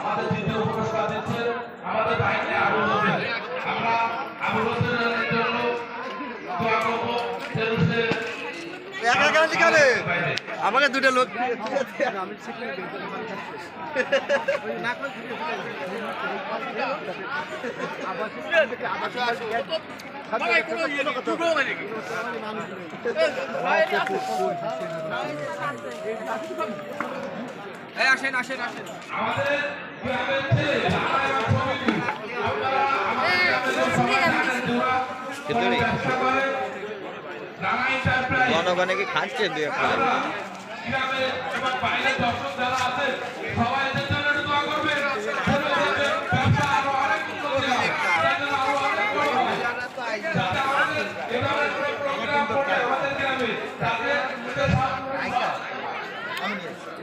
আমাদের দ্বিতীয় পুরস্কার দিচ্ছে আমাদের বাহিনী আবুল হোসেন আমরা আবুল হোসেনের জন্য দোয়া করব সে একা একা যেখানে আমাকে দুটো লোক আমাদের আসেন আসেন এন্টারপ্রাইজ জনগণে কি খাচ্ছে দুই একটা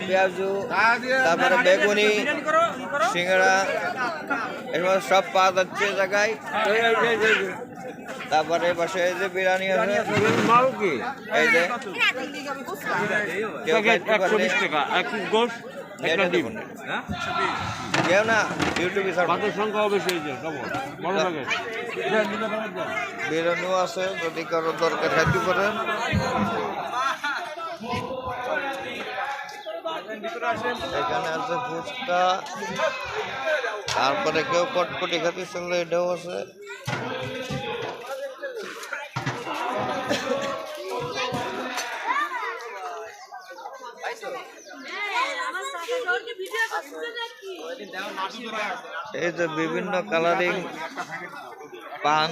পেঁয়াজু তারপরে বেগুনি সিঙ্গাড়া এগুলো সব পাওয়া যাচ্ছে জায়গায়। তারপরে এই পাশে এই যে বিরিয়ানি আছে। এই যে কেউ না ইউটিউবে। বিরিয়ানিও আছে যদি কারও দরকার খাইতে পারেন এখানে আছে ফুচকা তারপরে কেউ কটকটি খাতে চললে এটাও আছে। এই যে বিভিন্ন কালারিং পান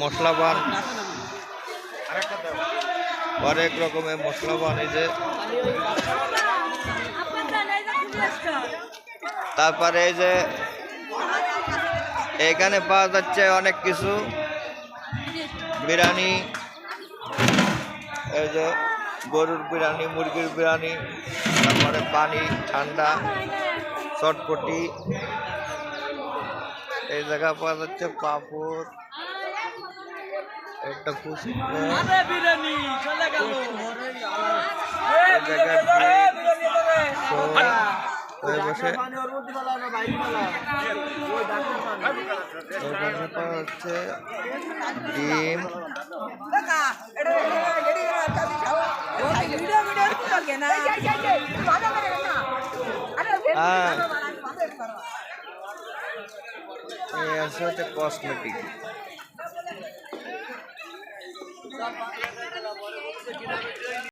মশলা পান। অনেক রকমের মশলা পান এই যে। তারপরে এই যে এখানে পাওয়া যাচ্ছে অনেক কিছু। বিরিয়ানি এই যে গরুর বিরিয়ানি মুরগির বিরিয়ানি তারপরে পানি ঠান্ডা চটপটি। এই জায়গা পাওয়া যাচ্ছে পাপড় একটা ফুচকা এই জায়গায় ডিম, বসে। পাওয়া যাচ্ছে ডিম। আছে হচ্ছে কসমেটিক